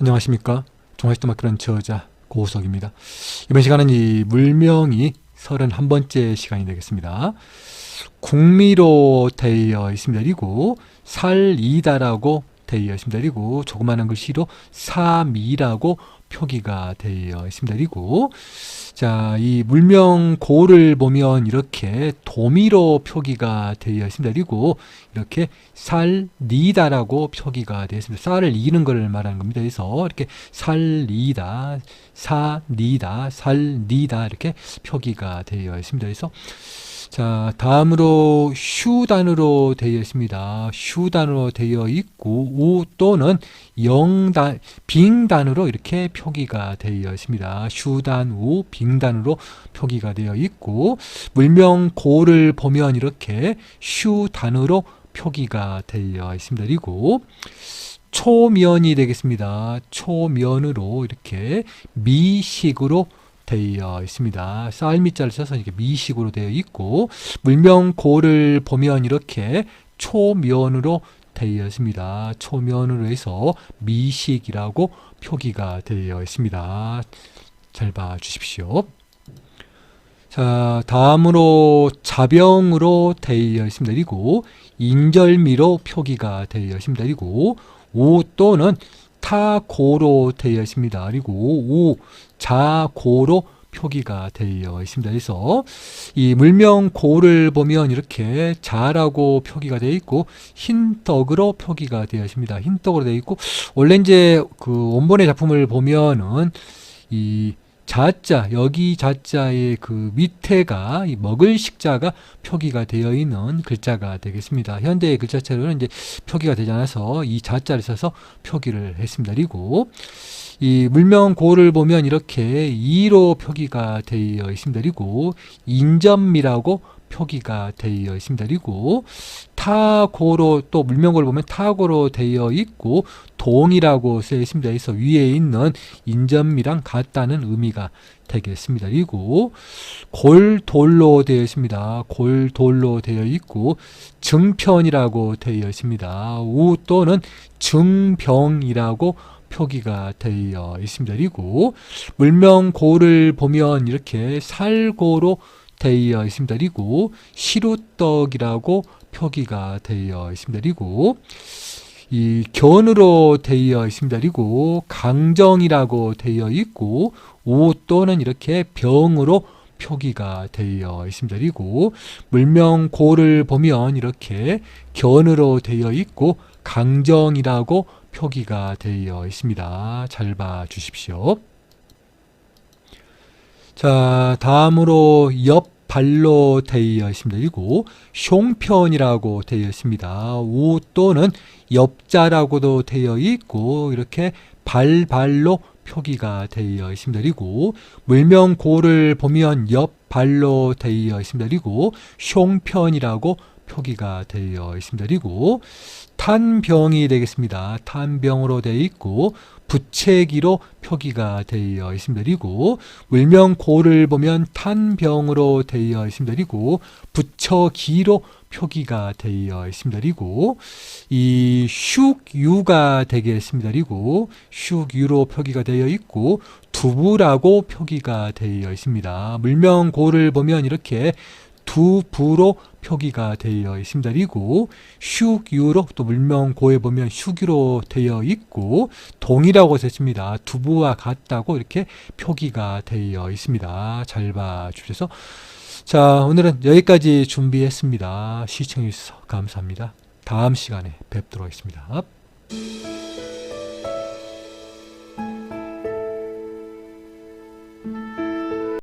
안녕하십니까. 맡기는 저자 고우석입니다. 이번 시간은 이 물명이 31번째 시간이 되겠습니다. 국미로 되어 있습니다. 그리고 살이다라고 되어 있습니다. 그리고 조그마한 글씨로 사미라고 표기가 되어 있습니다. 그리고 자, 이 물명 고를 보면 이렇게 도미로 표기가 되어 있습니다. 그리고 이렇게 살리다라고 표기가 되어 있습니다. 쌀을 이는 걸 말하는 겁니다. 그래서 이렇게 살리다, 사리다, 살리다 이렇게 표기가 되어 있습니다. 그래서 자, 다음으로 휴단으로 되어 있습니다. 휴단으로 되어 있고 우 또는 영단 빙 단으로 이렇게 표기가 되어 있습니다. 휴단 우 빙 단으로 표기가 되어 있고 물명 고를 보면 이렇게 휴단으로 표기가 되어 있습니다. 그리고 초면이 되겠습니다. 초면으로 이렇게 미식으로 되어 있습니다. 쌀미자를 써서 이렇게 미식으로 되어 있고 물명 고를 보면 이렇게 초면으로 되어 있습니다. 초면으로 해서 미식이라고 표기가 되어 있습니다. 잘 봐 주십시오. 자, 다음으로 자병으로 되어 있습니다. 그리고 인절미로 표기가 되어 있습니다. 그리고 우 또는 타고로 되어 있습니다. 그리고 우 자고로 표기가 되어 있습니다. 그래서 이 물명 고를 보면 이렇게 자라고 표기가 되어 있고 흰 떡으로 표기가 되어 있습니다. 흰 떡으로 되어 있고 원래 이제 그 원본의 작품을 보면은 이 자자 여기 자자의 그 밑에가 이 먹을 식자가 표기가 되어 있는 글자가 되겠습니다. 현대의 글자체로는 이제 표기가 되지 않아서 이 자자를 써서 표기를 했습니다. 그리고 이 물명 고를 보면 이렇게 이로 표기가 되어 있습니다. 그리고 인점미라고 표기가 되어 있습니다. 그리고 타고로 또 물명고를 보면 타고로 되어 있고 동이라고 쓰여 있습니다. 그래서 위에 있는 인점미랑 같다는 의미가 되겠습니다. 그리고 골돌로 되어 있습니다. 골돌로 되어 있고 증편이라고 되어 있습니다. 우 또는 증병이라고 표기가 되어 있습니다. 그리고 물명고를 보면 이렇게 살고로 되어 있습니다. 그리고 시루떡이라고 표기가 되어 있습니다. 그리고 이 견으로 되어 있습니다. 그리고 강정이라고 되어 있고 오 또는 이렇게 병으로 표기가 되어 있습니다. 그리고 물명고를 보면 이렇게 견으로 되어 있고 강정이라고 표기가 되어 있습니다. 잘 봐 주십시오. 자, 다음으로 옆 발로 되어 있습니다. 그리고 숑편이라고 되어 있습니다. 우 또는 옆자라고도 되어 있고 이렇게 발발로 표기가 되어 있습니다. 그리고 물명고를 보면 옆 발로 되어 있습니다. 그리고 숑편이라고 표기가 되어 있습니다. 그리고 탄병이 되겠습니다. 탄병으로 되어 있고 부채기로 표기가 되어 있습니다. 그리고 물명 고를 보면 탄병으로 되어 있습니다. 그리고 부처기로 표기가 되어 있습니다. 그리고 이 슉유가 되겠습니다. 그리고 슉유로 표기가 되어 있고 두부라고 표기가 되어 있습니다. 물명 고를 보면 이렇게 두 부로 표기가 되어 있습니다. 그리고 슉유로 또 물명고에 보면 슉유로 되어 있고 동이라고 썼습니다. 두부와 같다고 이렇게 표기가 되어 있습니다. 잘 봐주셔서 자 오늘은 여기까지 준비했습니다. 시청해 주셔서 감사합니다. 다음 시간에 뵙도록 하겠습니다.